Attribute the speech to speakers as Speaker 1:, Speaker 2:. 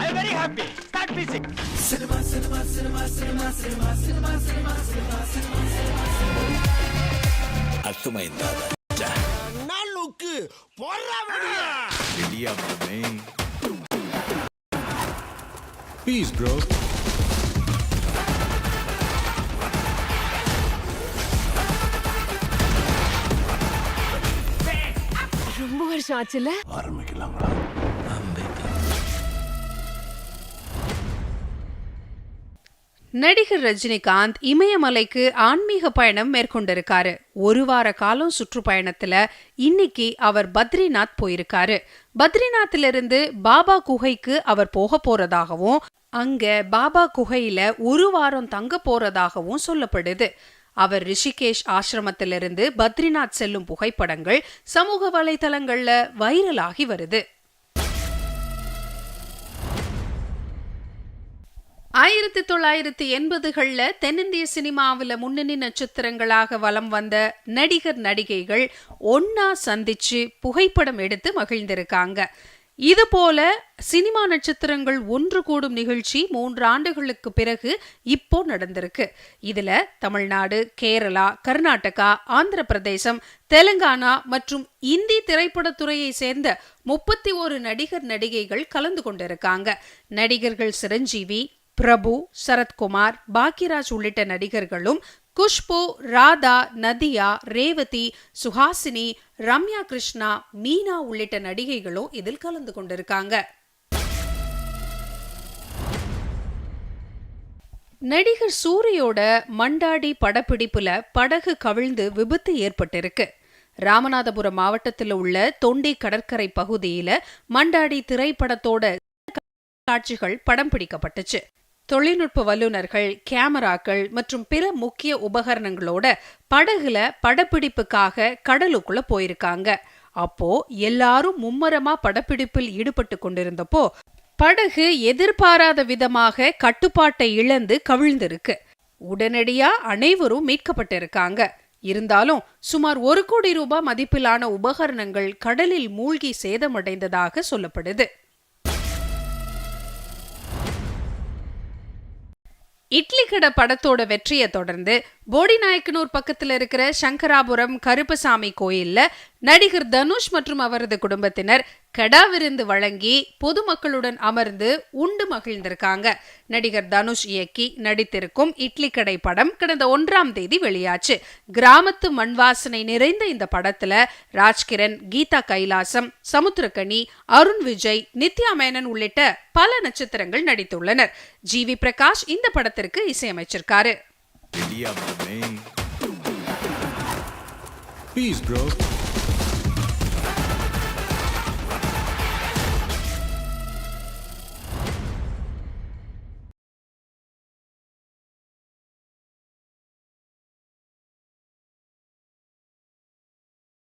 Speaker 1: I very happy start music
Speaker 2: cinema
Speaker 3: cinema cinema
Speaker 2: cinema cinema
Speaker 4: cinema cinema cinema cinema அத்துமைந்தாதா நாளுக்கு போறாவடியா ரெடியா மாமே.
Speaker 5: Piece bro ரொம்ப வருஷம் ஆச்சுல
Speaker 4: ஆரம்பிக்கலாம்டா.
Speaker 6: நடிகர் ரஜினிகாந்த் இமயமலைக்கு ஆன்மீக பயணம் மேற்கொண்டிருக்காரு. ஒரு வார காலம் சுற்றுப்பயணத்துல இன்னைக்கு அவர் பத்ரிநாத் போயிருக்காரு. பத்ரிநாத்திலிருந்து பாபா குகைக்கு அவர் போக போறதாகவும் அங்க பாபா குகையில ஒரு வாரம் தங்க போறதாகவும் சொல்லப்படுது. அவர் ரிஷிகேஷ் ஆசிரமத்திலிருந்து பத்ரிநாத் செல்லும் புகைப்படங்கள் சமூக வலைதளங்கள்ல வைரலாகி வருது. ஆயிரத்தி தொள்ளாயிரத்தி எண்பதுகள்ல தென்னிந்திய சினிமாவுல முன்னணி நட்சத்திரங்களாக வலம் வந்த நடிகர் நடிகைகள் ஒன்னா சந்திச்சு புகைப்படம் எடுத்து மகிழ்ந்திருக்காங்க. இது போல சினிமா நட்சத்திரங்கள் ஒன்று கூடும் நிகழ்ச்சி மூன்று ஆண்டுகளுக்கு பிறகு இப்போ நடந்திருக்கு. இதுல தமிழ்நாடு கேரளா கர்நாடகா ஆந்திர பிரதேசம் தெலுங்கானா மற்றும் இந்தி திரைப்படத்துறையை சேர்ந்த முப்பத்தி ஒரு நடிகர் நடிகைகள் கலந்து கொண்டிருக்காங்க. நடிகர்கள் சிரஞ்சீவி பிரபு சரத்குமார் பாக்கியராஜ் உள்ளிட்ட நடிகர்களும் குஷ்பு ராதா நதியா ரேவதி சுஹாசினி ரம்யா கிருஷ்ணா மீனா உள்ளிட்ட நடிகைகளும் இதில் கலந்து கொண்டிருக்காங்க. நடிகர் சூரியோட மண்டாடி படப்பிடிப்புல படகு கவிழ்ந்து விபத்து ஏற்பட்டிருக்கு. ராமநாதபுரம் மாவட்டத்தில் உள்ள தொண்டி கடற்கரை பகுதியில மண்டாடி திரைப்படத்தோட காட்சிகள் படம் பிடிக்கப்பட்டுச்சு. தொழில்நுட்ப வல்லுநர்கள் கேமராக்கள் மற்றும் பிற முக்கிய உபகரணங்களோட படகுல படப்பிடிப்புக்காக கடலுக்குள்ள போயிருக்காங்க. அப்போ எல்லாரும் மும்மரமா படப்பிடிப்பில் ஈடுபட்டு கொண்டிருந்தப்போ படகு எதிர்பாராத விதமாக கட்டுப்பாட்டை இழந்து கவிழ்ந்திருக்கு. உடனடியா அனைவரும் மீட்கப்பட்டிருக்காங்க. இருந்தாலும் சுமார் ஒரு கோடி ரூபாய் மதிப்பிலான உபகரணங்கள் கடலில் மூழ்கி சேதமடைந்ததாக சொல்லப்படுது. இட்லி கடை படத்தோட வெற்றியை தொடர்ந்து போடிநாயக்கனூர் பக்கத்துல இருக்கிற சங்கராபுரம் கருப்பசாமி கோயில்ல நடிகர் தனுஷ் மற்றும் அவரது குடும்பத்தினர் கடா விருந்து வழங்கி பொதுமக்களுடன் அமர்ந்து உண்டு மகிழ்ந்திருக்காங்க. நடிகர் தனுஷ் இயக்கி நடித்திருக்கும் இட்லி கடை படம் கடந்த ஒன்றாம் தேதி வெளியாச்சு. கிராமத்து மண்வாசனை நிறைந்த இந்த படத்துல ராஜ்கிரண் கீதா கைலாசம் சமுத்திரக்கனி அருண் விஜய் நித்யா மேனன் உள்ளிட்ட பல நட்சத்திரங்கள் நடித்துள்ளனர். ஜி வி பிரகாஷ் இந்த படத்திற்கு இசையமைச்சிருக்காரு.
Speaker 4: Peace, bro.